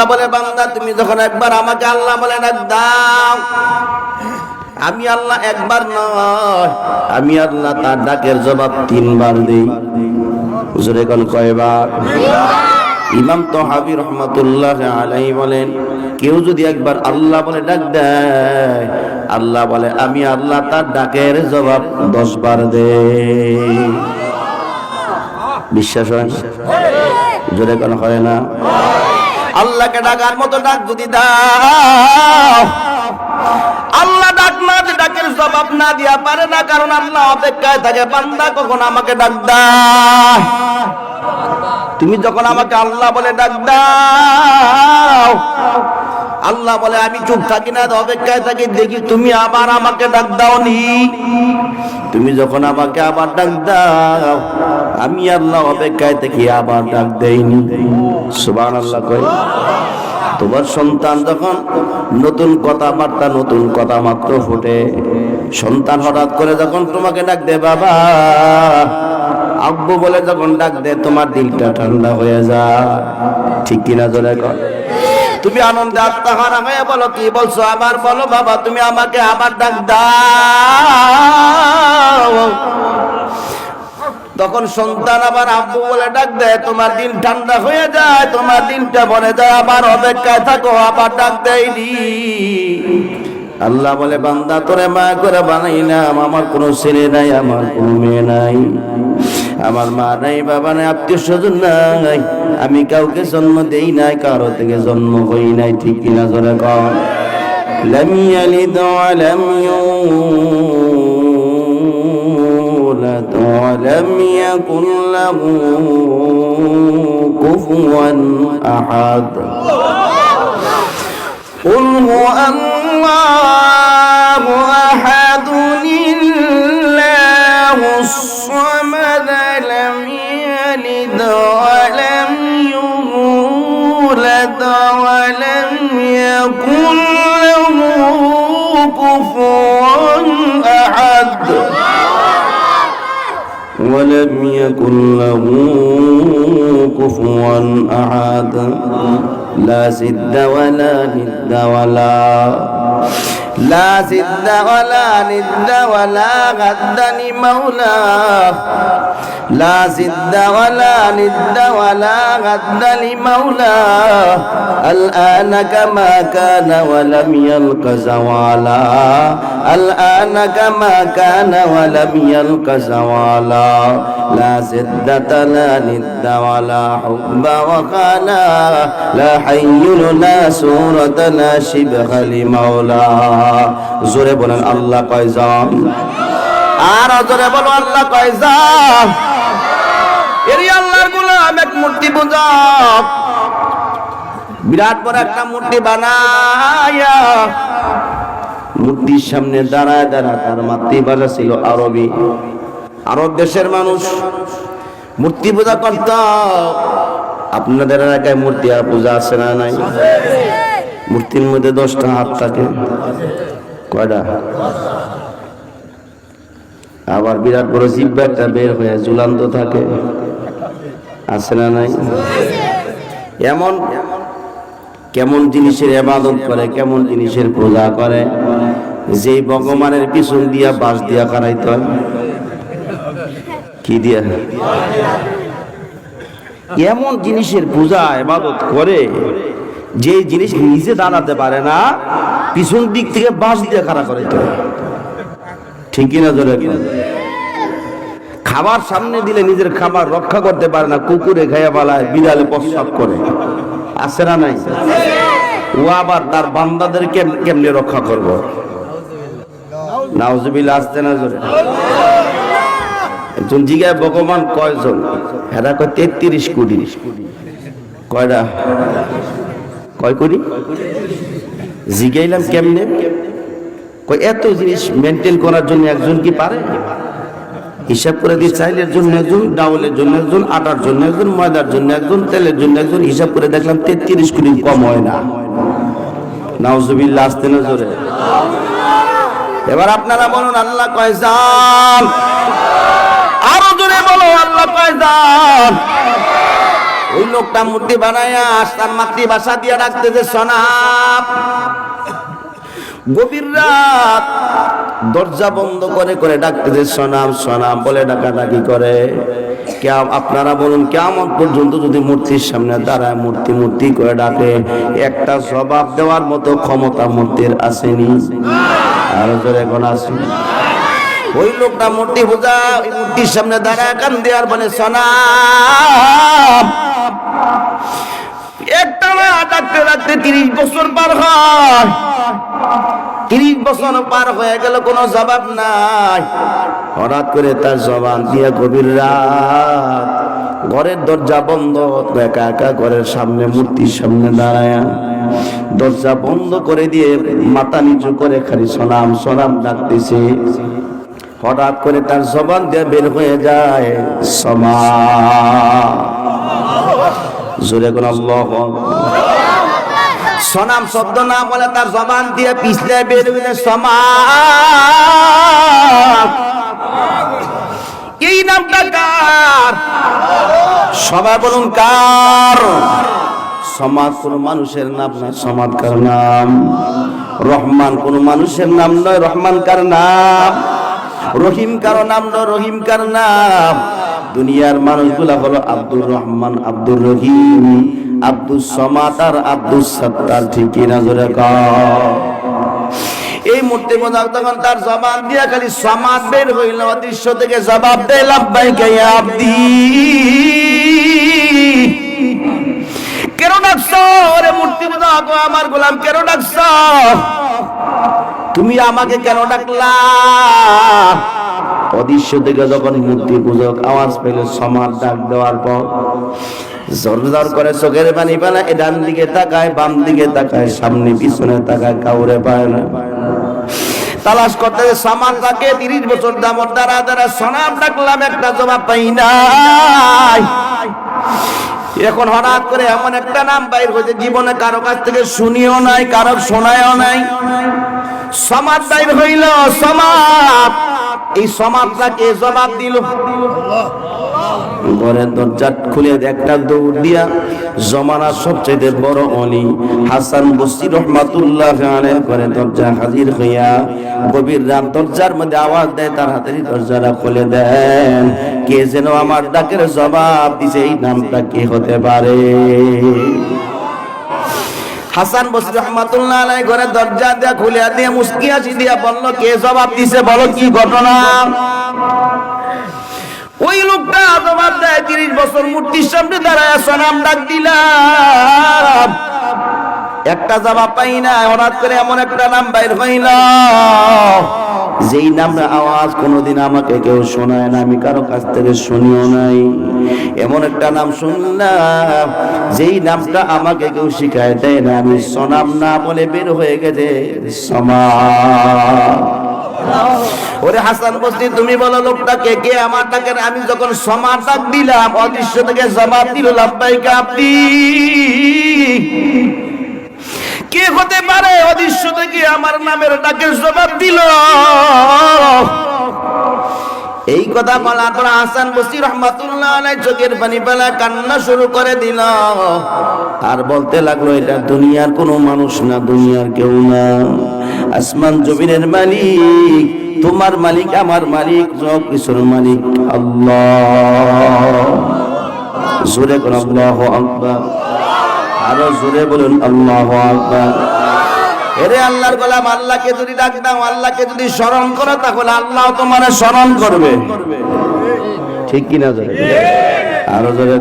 আল্লাহ বলে বান্দা, তুমি যখন একবার আমাকে আল্লাহ বলে ডাক দাও, আমি আল্লাহ একবার নয়, আমি আল্লাহ তার ডাকের জবাব তিনবার দিই। হুজুরে কোন কয়বার? ইমাম তহাবি রহমতুল্লাহ আলাই বলেন, কেউ যদি একবার আল্লাহ বলে ডাক দেয়, আল্লাহ বলে, আমি আল্লাহ তার ডাকের জবাব দশ বার দে বিশ্বাস হয়? জোরে কোন হয় না? আল্লাহকে ডাকার মতো ডাক যদি দাও। আল্লাহ ডাক না যে ডাকের জবাব না দিয়া পারে না, কারণ আল্লাহ অপেক্ষায় থাকে, বান্দা কখন আমাকে ডাক তুমি যখন আমাকে আল্লাহ বলে ডাক দাও আল্লাহ বলে, আমি চুপ থাকি না, অপেক্ষায় থাকি। দেখি তুমি আবার আমাকে ডাক দাও নি তুমি যখন আমাকে আবার ডাক দাও, আমি আল্লাহ অপেক্ষায় থাকি, আবার ডাক দেইনি। সুবান আল্লাহ কই। তোমার সন্তান যখন নতুন কথাবার্তা, নতুন কথা মাত্র ফুটে, সন্তান হঠাৎ করে যখন তোমাকে ডাক দে বাবা, আব্বু বলে যখন ডাক দে তোমার দিলটা ঠান্ডা হয়ে যায়। ঠিক কিনা জোরে কর তুমি আনন্দে আত্মাহারা হয়ে বলো, কি বলছো আবার বলো বাবা, তুমি আমাকে আবার ডাক দাও। তখন সন্তান আবার আব্বু বলে ডাক দেয়, তোমার দিন ঠান্ডা হয়ে যায়, তোমার দিনটা বলে যায়, আবার অপেক্ষায় থাকো, আবার ডাক দেয়নি। আল্লাহ বলে, বান্দা, তোরে মা করে বানাই না আমার কোনো ছেলে নাই, আমার কোনো মেয়ে নাই। আমার মা নাই বাবা নাই আত্মীয় স্বজন নাই আমি কাউকে জন্ম দেই নাই কারো থেকে জন্ম হই নাই ঠিক কিনা জোরে কর لم يلد ولم يولد ولم يكن له كفوا أحد قل هو الله أحد الله الصمد لم يلد ولم يولد ولم يكن له كفوا أحد. ولم يكن له كفوا أحد. لا سد ولا ند ولا لا سد ولا ند ولا غد لمولاه. لا سد ولا ند ولا غد لمولاه. الآن كما كان ولم يلق زوالا. الآن كما كان ولم يلق زوالا. لا سدة لا ند ولا حب وخانا لا حي لا سورة لا شبه لمولا জোরে বলেন, আল্লাহ কয় কয়জন আর জোরে বলো, আল্লাহ কয় কয়জন এরই আল্লাহর গোলাম, এক মূর্তি পূজা বিরাট বড় একটা মূর্তি বানায়া। মূর্তির সামনে দাঁড়ায় দাঁড়ায়, তার মাতৃভাষা ছিল আরবি। আরব দেশের মানুষ, মূর্তি পূজা করত। আপনাদের এলাকায় মূর্তি আর পূজা আছে না নাই? মূর্তির মধ্যে দশটা হাত থাকে। কয়টা? আবার বিরাট বড় জিব্বা একটা বের হয়ে ঝুলান্ত থাকে। আছে না নাই? এমন কেমন জিনিসের এবাদত করে, কেমন জিনিসের পূজা করে যে ভগবানের পিছন দিয়া বাস দিয়া কারাইতে কি দিয়া? এমন জিনিসের পূজা এবাদত করে। যে জিনিস নিজে দাঁড়াতে পারে না, পিছন দিক থেকে বাস দিয়ে খাড়া করে ঠিক কিনা ধরে খাবার সামনে দিলে নিজের খাবার রক্ষা করতে পারে না, কুকুরে খাইয়া পালায়, বিড়ালে প্রস্রাব করে। আছে না নাই? ও আবার তার বান্দাদের কেম- কেমনে রক্ষা করব? নাউজুবিল্লাহ, আসতে না জোরে একজন জিগায় ভগবান কয়জন? এরা কয় তেত্রিশ কোটি। কয়টা? কয় কোটি জিগাইলাম কেমনে? এত জিনিস মেনটেন করার জন্য একজন কি পারে? হিসাব করে দিয়ে চাইলের জন্য একজন, ডাউলের জন্য একজন, আটার জন্য একজন, ময়দার জন্য একজন, তেলের জন্য একজন, হিসাব করে দেখলাম তেত্রিশ কোটি কম হয় না। নাউজুবিল্লাহ, আসতে না জোরে? এবার আপনারা বলুন, আল্লাহ কয়জান আরও জোরে বলো, আল্লাহ কয়জান ওই লোকটা মূর্তি বানায়া তার মাতৃভাষা দিয়ে ডাকতেছে সনাপ গভীর রাত। দরজা বন্ধ করে করে ডাকতেছে সনাম সনাম বলে ডাকাডাকি করে। আপনারা বলুন কেমন পর্যন্ত যদি মূর্তির সামনে দাঁড়ায়, মূর্তি মূর্তি করে ডাকে। একটা জবাব দেওয়ার মতো ক্ষমতা মূর্তির আসেনি। আরও জোরে এখন আসেনি ওই লোকটা মূর্তি পূজা মূর্তির সামনে দাঁড়ায় কান দেওয়ার বলে সনাম একটা না ডাকতে ডাকতে তিরিশ বছর পার হয়। তিরিশ বছর পার হয়ে গেল, কোনো জবাব নাই। হঠাৎ করে তার জবান দিয়ে গভীর রাত। ঘরের দরজা বন্ধ, একা একা ঘরের সামনে, মূর্তির সামনে দাঁড়ায়। দরজা বন্ধ করে দিয়ে মাথা নিচু করে খালি সনাম সনাম ডাকতেছে। হঠাৎ করে তার জবান দিয়ে বের হয়ে যায় সমা জোরে কোন আল্লাহ সনাম শব্দ না বলে তার জবান দিয়ে পিছলে বের হইলে সমা এই নামটা কার? সবাই বলুন, কার? সমাজ কোন মানুষের নাম না, সমাজ কার নাম? রহমান কোন মানুষের নাম নয়, রহমান কার নাম? রহিম কারও নাম নয়, রহিম কার নাম? দুনিয়ার মানুষগুলা হলো আব্দুর রহমান, আব্দুর রহিম আব্দুল সমাত আর আব্দুল সত্তার, ঠিক না জোরে এই মূর্তি মোজাক তখন তার জবাব দিয়া খালি সমাজ বের হইল, অদৃশ্য থেকে জবাব দেয় লাভবাই কে আব্দি। কেন ডাকছ? ওরে মূর্তি মোজাক আমার গোলাম, কেন ডাকছ? তুমি আমাকে কেন ডাকলা? অদৃশ্য থেকে যখন মূর্তি পূজক আওয়াজ পেল, সমাজ ডাক দেওয়ার পর জোরদার করে চোখের পানি পেলা এ ডান দিকে তাকায়, বাম দিকে তাকায়, সামনে পিছনে তাকায়, কাউরে পায় না। তালাশ করতে সামান তাকে তিরিশ বছর দামর দ্বারা দ্বারা সনাম ডাকলাম, একটা জবাব পাই নাই। এখন হঠাৎ করে এমন একটা নাম বাইর হয়েছে, জীবনে কারও কাছ থেকে শুনিও নাই, কারও শোনায়ও নাই। সমাজ বাইর হইল, সমাজ। এই সমাজটাকে জবাব দিল? ঘরের দরজা খুলে একটা দৌড় দিয়া। জমানার সবচেয়ে বড় অলি হাসান রহমাতুল্লাহ ঘরে দরজা হাজির হইয়া গভীর রাত দরজার মধ্যে আওয়াজ দেয়, তার হাতের দরজাটা খুলে দেন। কে যেন আমার ডাকের জবাব দিছে, এই নামটা কে হতে পারে? হাসান বসরি রহমাতুল্লাহ আলাই ঘরে দরজা দিয়া খুলে দিয়ে মুস্কি হাসি দিয়া বলল, কে জবাব দিছে বলো কি ঘটনা? ওই লোকটা জবাব দেয়, তিরিশ বছর মূর্তির সামনে দাঁড়ায় সোনাম ডাক দিলাম। একটা জবাব পাই না, হঠাৎ করে এমন একটা নাম বাইর হইল। যেই নামটা আওয়াজ কোনোদিন আমাকে কেউ শোনায় না, আমি কারও কাছ থেকে শুনিও নাই। এমন একটা নাম শুনলাম, যেই নামটা আমাকে কেউ শিখায় দেয় না, আমি সনাম না বলে বের হয়ে গেছে। সমা ওরে হাসান বস্তি, তুমি বলো লোকটা কে আমার ডাকের? আমি যখন সমাজ ডাক দিলাম, অদৃশ্য থেকে জবাব দিল, লাভবাইকা আপনি কে হতে পারে অদৃশ্য থেকে আমার নামের ডাকের জবাব দিল। এই কথা বলার পর হাসান বসি রহমাতুল্লাহ চোখের পানি পেলা কান্না শুরু করে দিল। আর বলতে লাগল, এটা দুনিয়ার কোনো মানুষ না, দুনিয়ার কেউ না। আসমান জমিনের মালিক, তোমার মালিক, আমার মালিক, সব কিছুর মালিক আল্লাহ। জোরে কোন আল্লাহ আকবার। আরও জোরে বলুন আল্লাহ আকবার। এরে আল্লাহর গোলাম, আল্লাহকে যদি ডাক দাও, আল্লাহকে যদি স্মরণ করো, তাহলে আল্লাহ তোমার স্মরণ করবে। ঠিক কিনা জোরে আরও জোরে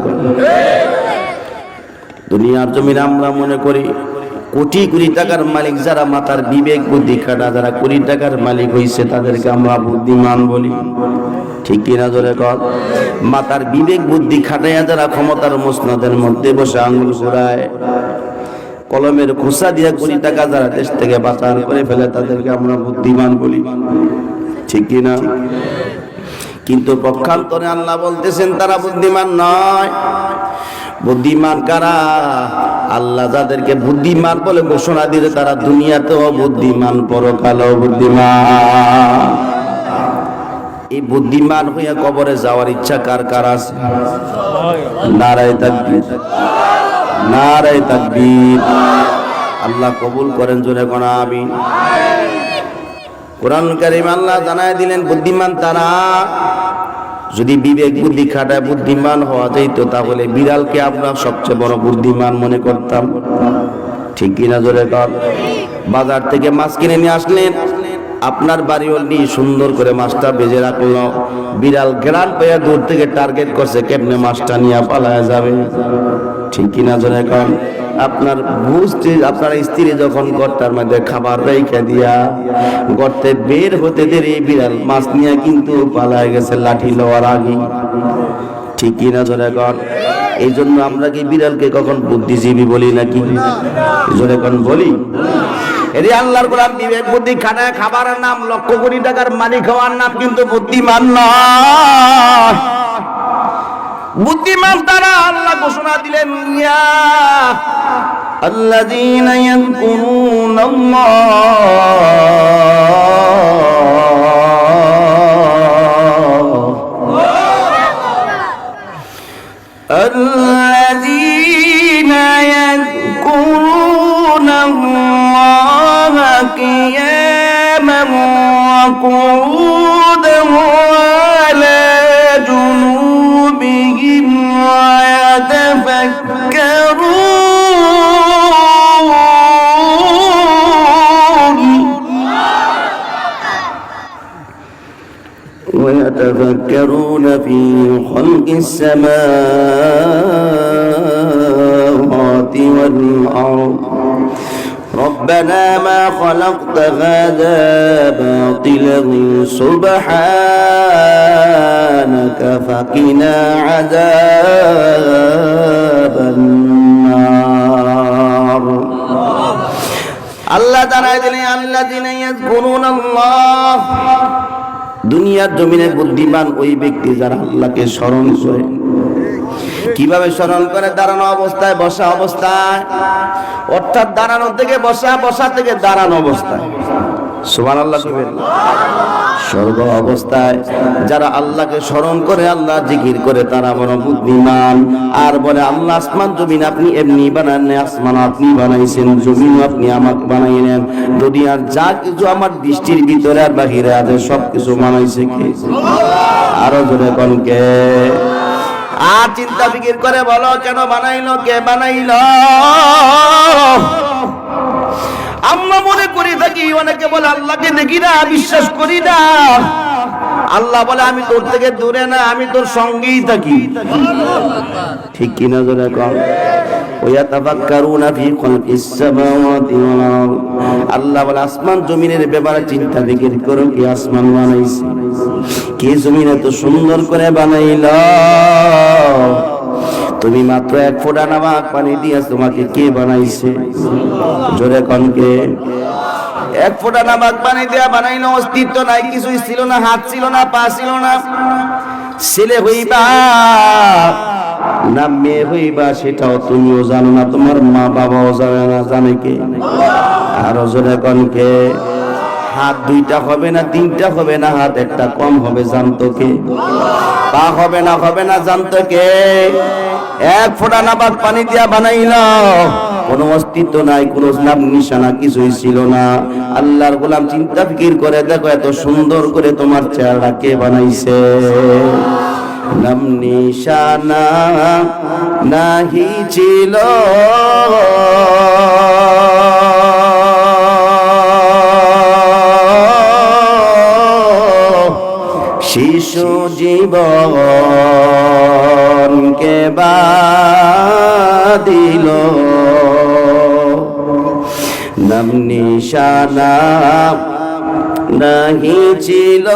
দুনিয়ার জমিন আমরা মনে করি, কোটি কোটি টাকার মালিক যারা মাতার বিবেক, বুদ্ধি খাটা, যারা কোটি টাকার মালিক হইছে, তাদেরকে আমরা বুদ্ধিমান বলি। ঠিক কিনা জোরে কর মাতার বিবেক, বুদ্ধি খাটাইয়া যারা ক্ষমতার মসনদের মধ্যে বসে আঙুল ঘোরায় কলমের খোসা দিয়ে কোটি টাকা যারা দেশ থেকে পাচার করে ফেলে তাদেরকে আমরা বুদ্ধিমান বলি। ঠিক কিনা কিন্তু পক্ষান্তরে আল্লাহ বলতেছেন, তারা বুদ্ধিমান নয়। বুদ্ধিমান কারা? আল্লাহ যাদেরকে বুদ্ধিমান বলে ঘোষণা দিলে তারা দুনিয়াতেও বুদ্ধিমান, পরকালেও বুদ্ধিমান। এই বুদ্ধিমান হইয়া কবরে যাওয়ার ইচ্ছা কার কার আছে? নারায় তাকবীর নারায় তাকবীর। আল্লাহ কবুল করেন জোরে কোন আমিন। কোরআন কারিম আল্লাহ জানায় দিলেন, বুদ্ধিমান তারা যদি বিবেক বুদ্ধি খাটায় বুদ্ধিমান হওয়া যেত, তাহলে বিড়ালকে আমরা সবচেয়ে বড় বুদ্ধিমান মনে করতাম। ঠিক কিনা জোরে কর বাজার থেকে মাছ কিনে নিয়ে আসলেন। আপনার বাড়ি নিয়ে সুন্দর করে মাছটা বেজে রাখল। বিড়াল গ্রান পেয়ে দূর থেকে টার্গেট করছে, কেমনে মাছটা নিয়ে পালায় যাবে? ঠিক কিনা জোরে কর আপনার বুঝতে আপনার স্ত্রী যখন গর্তার মধ্যে খাবার রেখে দিয়া গর্তে বের হতে দেরি, বিড়াল মাছ নিয়ে কিন্তু পালায় গেছে লাঠি লওয়ার আগে। ঠিক কিনা জোরে কর এই জন্য আমরা কি বিড়ালকে কখন বুদ্ধিজীবী বলি নাকি? জোরে কন বলি। এরে আল্লাহর গোলাম বিবেক বুদ্ধি খাবারের নাম লক্ষ কোটি টাকার মালিক হওয়ার নাম কিন্তু বুদ্ধিমান নয়। বুদ্ধিমান তারা আল্লাহ ঘোষণা দিলেন ইয়া الذين يذكرون الله في خلق السماوات والأرض ربنا ما خلقت هذا باطلا سبحانك فقنا عذاب النار الله تعالى يقولون الله দুনিয়ার জমিনে বুদ্ধিমান ওই ব্যক্তি যারা আল্লাহকে স্মরণ করে। কীভাবে স্মরণ করে? দাঁড়ানো অবস্থায়, বসা অবস্থায়। অর্থাৎ দাঁড়ানো থেকে বসা বসা থেকে দাঁড়ানো অবস্থায়। সুবান অবস্থায় যারা আল্লাহকে স্মরণ করে, আল্লাহ জিকির করে, তারা বড় বুদ্ধিমান। আর বলে, আল্লাহ আসমান জমিন আপনি এমনি বানান আসমান আপনি বানাইছেন জমিন আপনি আমাকে বানাইলেন দুনিয়ার যা কিছু আমার দৃষ্টির ভিতরে আর বাহিরে আছে সব কিছু বানাইছে কে? আরও জোরে কনকে আর চিন্তা ফিকির করে বলো, কেন বানাইলো? কে বানাইলো আমরা মনে করি থাকি অনেকে বলে, আল্লাহকে দেখি না, বিশ্বাস করি না। আল্লাহ বলে, আমি তোর থেকে দূরে না, আমি তোর সঙ্গেই থাকি। ঠিক কিনা জোরে কম? আল্লাহ বলে, আসমান জমিনের ব্যাপারে চিন্তা ফিকির করো, কি আসমান বানাইছে? কে জমিন এত সুন্দর করে বানাইল? তুমি মাত্র এক ফোঁটা নামাক পানি দিয়ে তোমাকে কে বানাইছে? জোরে কনকে এক ফোঁটা নামাক পানি দেয়া বানাইলো, অস্তিত্ব নাই, কিছুই ছিল না, হাত ছিল না, পা ছিল না। ছেলে হইবা, না মেয়ে হইবা, সেটাও তুমিও জানো না, তোমার মা বাবাও জানে না, জানে কে? আরও জোরে কনকে হাত দুইটা হবে না, তিনটা হবে না, হাত একটা কম হবে, জানতো কে? পা হবে না হবে না, জানতো কে? এক ফোঁটা নাবাদ পানি দিয়া বানাইল কোনো অস্তিত্ব নাই, কোনো নাম নিশানা কিছুই ছিল না। আল্লাহর গোলাম চিন্তা ফিকির করে, দেখো এত সুন্দর করে তোমার চেহারা কে বানাইছে? নাম নিশানা নাহি ছিল। শিশু জীবন কে বা বাদিল নাম নিশানা নাহি ছিল।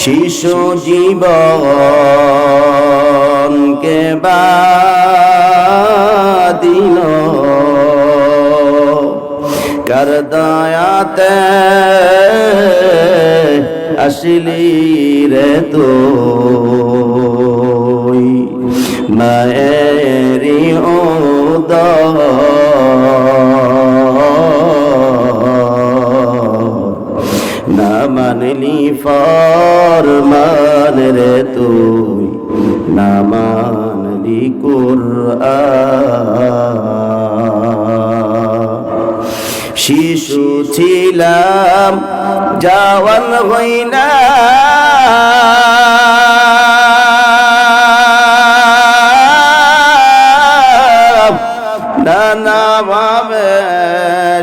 শিশু জীবনকে হইনা। নানা ভাবে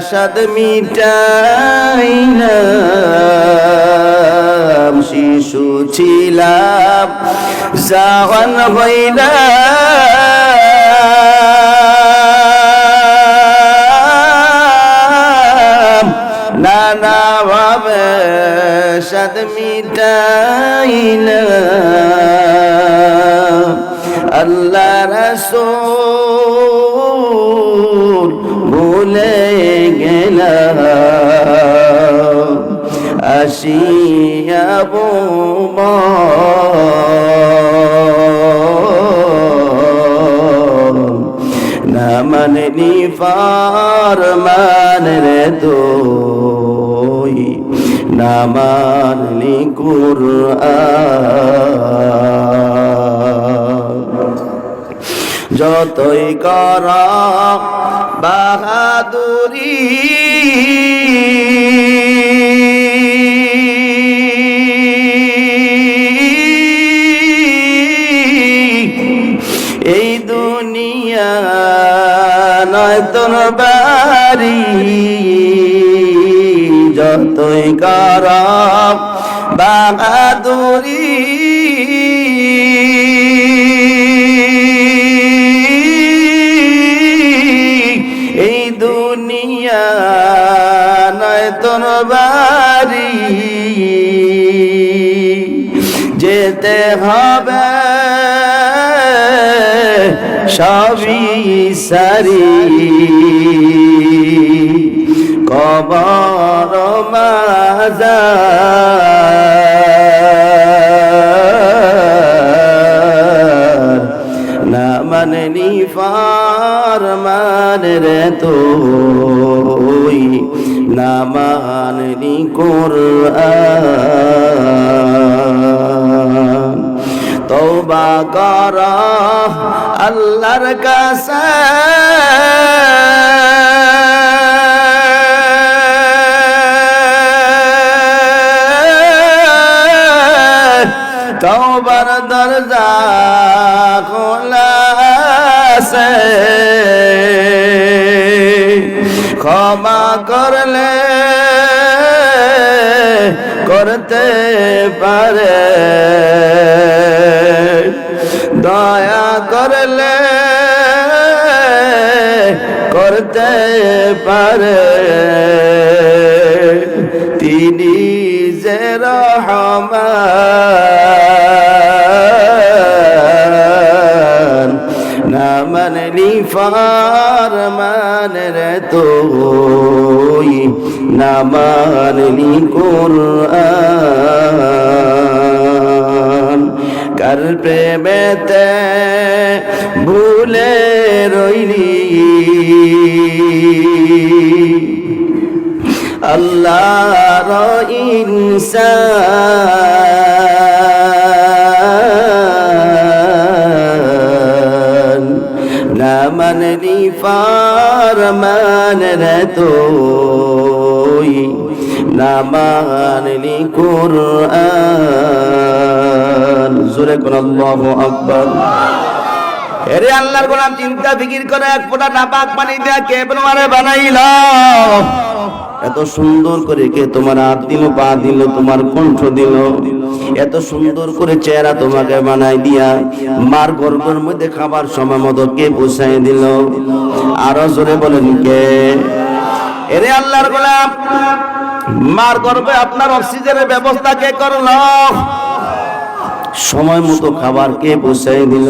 সদ মিটাইনা। শিশু ছিলাম জওয়ান হইনা। নানা ভাবে সদ মিটাইনা আল্লাহ রসুল ভুলে গেলাম। আসিয়া না মানলি ফারমান রে তুই মানলি কুরআন যতই কর বাহাদুরি এই দুনিয়া নয় তোর বাড়ি। যতই কর বাহাদুরি। এই দুনিয়া নয় তোর বাড়ি। যেতে হবে সবই সারি। কবর মাজার না মাননি ফারমান রে তুই না মাননি কোরআন। তওবা কর আল্লাহর কাছে। তওবার खोला से ক্ষমা করলে করতে পারে। ফারমান রে তুই না মানলি কোরআন। কার প্রেমেতে ভুলে রইলি? আল্লাহর ইনসান মানলি ফারমান রে তুই না মানলি কুরআন। জোরে কোন আল্লাহু আকবার। এরে আল্লাহর গোলাম চিন্তা ফিকির করে এক ফোঁটা নাপাক পানি দেয়া কে তোমারে বানাইল এত সুন্দর করে কে তোমার হাত দিল, পা দিল, তোমার কণ্ঠ দিল। এত সুন্দর করে চেহারা তোমাকে বানাই দিয়া মার গর্ভের মধ্যে খাবার সময় মতো কে পোষাই দিল? আরও জোরে বলেন কে? এরে আল্লাহর গোলাম, মার গর্ভে আপনার অক্সিজেনের ব্যবস্থা কে করল? সময় মতো খাবার কে পৌঁছাই দিল?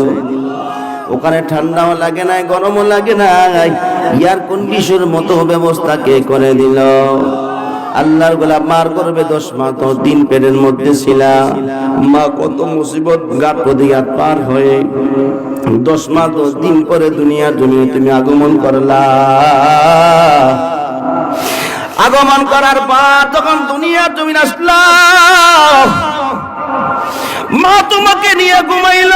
ওখানে ঠান্ডাও লাগে না গরমও লাগে না এয়ার কন্ডিশন মতো ব্যবস্থা কে করে দিল? আল্লাহর গোলাপ মার করবে দশ মাস তো তিন পেটের মধ্যে ছিলা। মা কত মুসিবত গাত প্রতিঘাত পার হয়ে দশ মাস দশ দিন পরে দুনিয়ার জন্য তুমি আগমন করলা। আগমন করার পর তখন দুনিয়া তুমি আসলাম মা তোমাকে নিয়ে ঘুমাইল।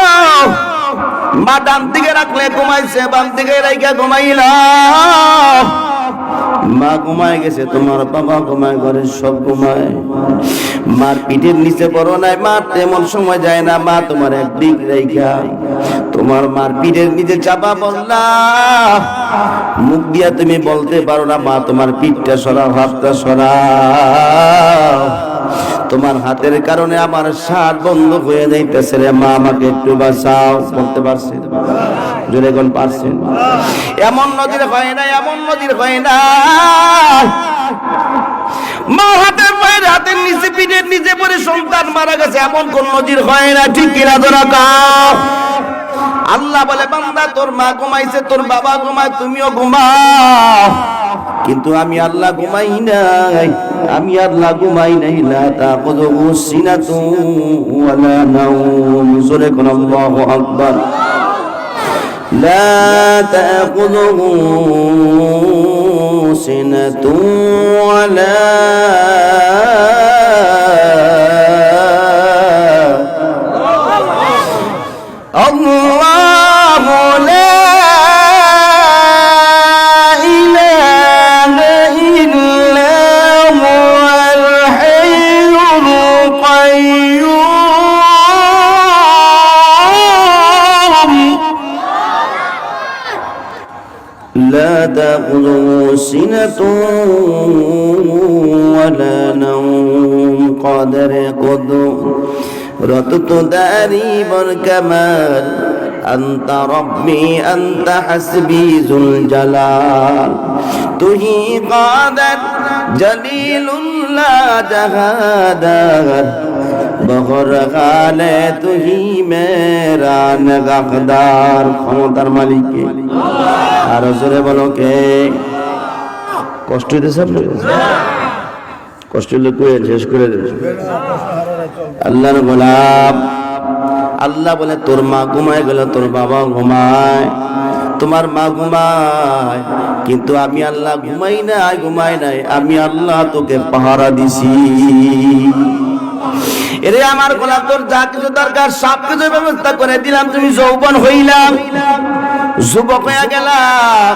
মা ডান দিকে রাখলে ঘুমাইছে, বাম দিকে রাইখা ঘুমাইল। মা ঘুমায় গেছে, তোমার বাবা ঘুমায় ঘরে সব ঘুমায়। মার পিঠের নিচে বড় নাই, মা তেমন সময় যায় না, মা তোমার একদিক রেখা তোমার মার পিঠের নিচে চাপা বললা মুখ দিয়া তুমি বলতে পারো না, মা তোমার পিঠটা সরাও, হাতটা সরাও। তোমার হাতের কারণে আমার শ্বাস বন্ধ হয়ে যাইতেছে রে মা, আমাকে একটু বাঁচাও। বলতে পারছে জোরে কোন পারছেন এমন নদীর হয় না, এমন নদীর হয় না। মা হাতের পায়ের হাতের নিচে পিঠের নিচে পরে সন্তান মারা গেছে, এমন কোন নদীর হয় না, ঠিক কিনা কাও? আল্লাহ বলে, বান্দা, তোর মা ঘুমাইছে, তোর বাবা ঘুমায়, তুমিও ঘুমাও। কিন্তু আমি আল্লাহ ঘুমাই নাই। আমি আল্লাহ ঘুমাই নাই। লা তাকুযুহু সিনাতু না নাওম। জোরে কোন আল্লাহু আকবার। লা তাকুযুহু সিনাতু سنة ولا نوم قدر قدرت داري والكمال أنت ربي أنت حسبي ذو الجلال تهي قادر جليل لا جهادر বহর গালে তুহি মেরা নগাকদার ক্ষমতার মালিককে আর জোরে বলো কে কষ্ট হইতেছে আপনার কষ্ট হলে কয়ে শেষ করে দেবে আল্লাহর গোলাপ আল্লাহ বলে তোর মা ঘুমায় গেল তোর বাবা ঘুমায় তোমার মা ঘুমায় কিন্তু আমি আল্লাহ ঘুমাই নাই ঘুমাই নাই আমি আল্লাহ তোকে পাহারা দিছি। এরে আমার গোলাপ তোর যা কিছু দরকার, সব কিছু ব্যবস্থা করে দিলাম, তুমি যৌবন হইলাম। যুবক হয়ে গেলাম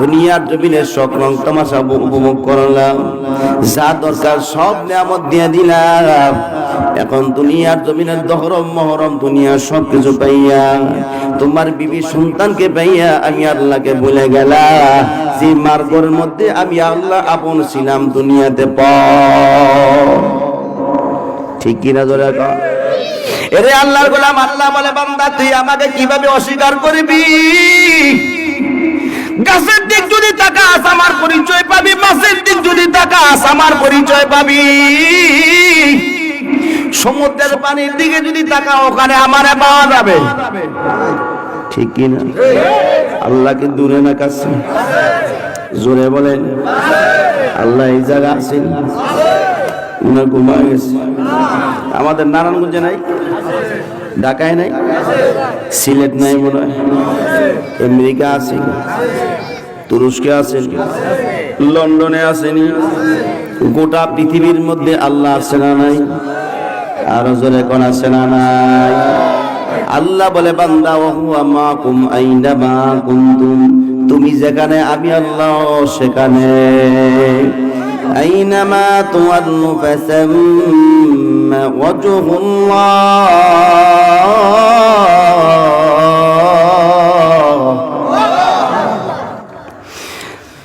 দুনিয়ার জমিনে সব রং তামাশা উপভোগ করলাম। যা দরকার সব নিয়ামত দিয়ে দিলাম। এখন দুনিয়ার জমিনের দহরম, মহরম, দুনিয়া সব কিছু পাইয়া, তোমার বিবি সন্তানকে পাইয়া আমি আল্লাহকে বলে গেলাম যে মার্গের মধ্যে আমি আল্লাহ আপন ছিলাম দুনিয়াতে প ঠিক কিনা ধরে এরে আল্লাহর গোলাম, আল্লাহ বলে, বান্দা, তুই আমাকে কীভাবে অস্বীকার করবি? গাছের দিক যদি তাকাস, আমার পরিচয় পাবি। মাছের দিক যদি তাকাস, আমার পরিচয় পাবি। সমুদ্রের পানির দিকে যদি তাকা ওখানে আমারে পাওয়া যাবে। ঠিক কিনা আল্লাহ কি দূরে না কাছে? জোরে বলেন, আল্লাহ এই জায়গা আছেন? আমাদের নারায়ণগঞ্জে নাই, ঢাকায় নাই, সিলেট নাই মনে হয়, আমেরিকা আছে, তুরস্কে আছেন লন্ডনে আসেনি গোটা পৃথিবীর মধ্যে আল্লাহ আছে না নাই, আরও জোরে কোন আছে না নাই। আল্লাহ বলে, বান্দা তুমি যেখানে, আমি আল্লাহ সেখানে। أينما تولوا فثم وجه الله.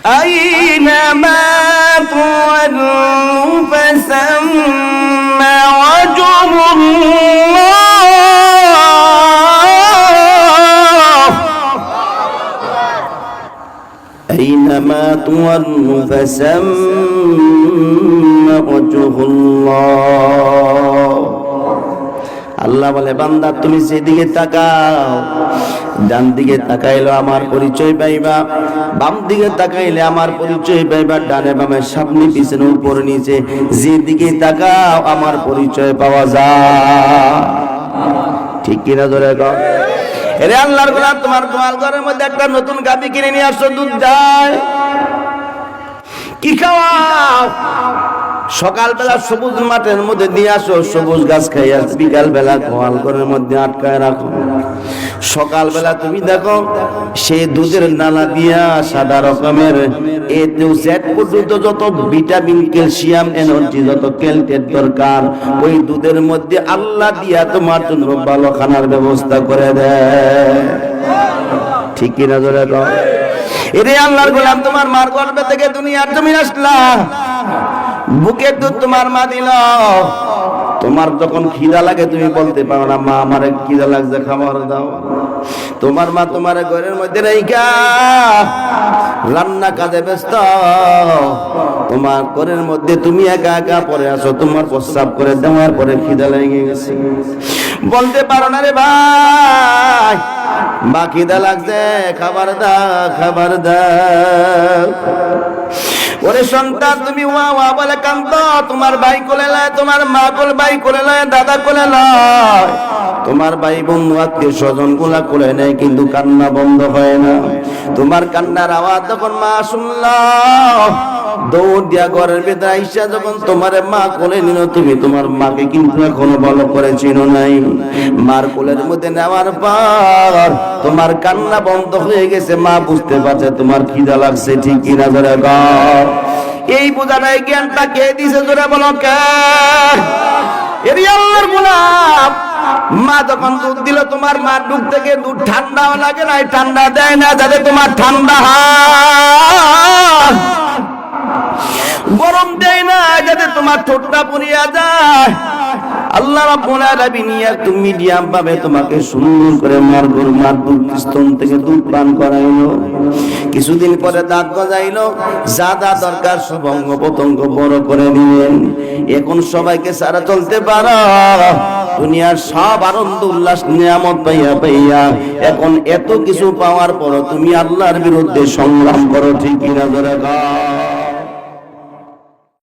أينما تولوا فثم وجه الله. أينما تولوا فثم وجه الله আল্লাহ বলে বান্দা তুমি সেদিকে তাকাও ডান দিকে তাকাইলে আমার পরিচয় পাইবা বাম দিকে তাকাইলে আমার পরিচয় পাইবা ডানে বামে সামনে পিছনে উপর নিচে যেদিকে তাকাও আমার পরিচয় পাওয়া যায় ঠিক কিনা ধরে কর এরে আল্লাহর গোলাম, তোমার গোয়াল ঘরের মধ্যে একটা নতুন গাবি কিনে নিয়ে আসো দুধ যায় কি খাওয়াও? সকালবেলা সবুজ মাঠের মধ্যে দিয়ে আসো, সবুজ গাছ খাইয়া বিকাল বেলা গোয়াল ঘরের মধ্যে আটকায় রাখো। সকালবেলা তুমি দেখো, সেই দুধের নালা দিয়া সাদা রকমের, এ টু পর্যন্ত যত ভিটামিন, ক্যালসিয়াম, এনার্জি, যত ক্যালটের দরকার, ওই দুধের মধ্যে আল্লাহ দিয়া তোমার জন্য ভালো খানার ব্যবস্থা করে দেয় ঠিক কিনা কও? এরে আল্লাহর গোলাম, তোমার মার গর্ভে থেকে দুনিয়ার তুমি আসলা। বুকে দুধ তোমার মা দিল। তোমার যখন খিদা লাগে তুমি বলতে পারো না, মা, আমার খিদা লাগছে, খাবার দাও। তোমার মা তোমার ঘরের মধ্যে রেখা রান্না কাজে ব্যস্ত। তোমার ঘরের মধ্যে তুমি একা একা পরে আসো তোমার প্রস্রাব করে দেওয়ার পরে খিদা লেগে গেছে। বলতে পারো না রে ভাই, মা, খিদা লাগছে, খাবার দাও খাবার দাও। ওরে সন্তান, তুমি ওয়া ওয়া বলে কান্ত তোমার ভাই কোলে লয়, তোমার মা কোল, ভাই কোলে লয়, দাদা কোলে লয়। তোমার ভাই বন্ধু, আত্মীয় স্বজনগুলা কোলে নেয়, কিন্তু কান্না বন্ধ হয় না। তোমার কান্নার আওয়াজ তখন মা শুনল দৌড় দিয়া ঘরের ভেতরে আইসা যখন তোমার মা কোলে নিল, তুমি তোমার মাকে কিন্তু এখনও ভালো করে চিনো নাই। মার কোলের মধ্যে নেওয়ার পর তোমার কান্না বন্ধ হয়ে গেছে। মা বুঝতে পারছে তোমার খিদা লাগছে, ঠিক কিনা ধরে গাও এই বোঝাটাই জ্ঞানটা কে দিছে ধরে বলো কে? এরি আল্লাহর গোলাপ। মা যখন দুধ দিল, তোমার মা দুধ থেকে দুধ ঠান্ডাও লাগে না ঠান্ডা দেয় না, যাতে তোমার ঠান্ডা হয়। গরম দেয় না, যাতে তোমার ঠোঁটটা পুড়িয়া যায়। আল্লাহ রাব্বুল আলামিন একটু মিডিয়াম ভাবে তোমাকে সুন্দর করে মার গরু মার স্তন থেকে দুধ পান করাইলো। কিছুদিন পরে দাঁত গজাইলো। যা দা দরকার সব অঙ্গ প্রত্যঙ্গ বড় করে নিলেন এখন সবাইকে সারা চলতে পারো। দুনিয়ার সব আনন্দ, উল্লাস, নিয়ামত পাইয়া পাইয়া এখন এত কিছু পাওয়ার পর তুমি আল্লাহর বিরুদ্ধে সংগ্রাম করো, ঠিক কিনা ধরে গাও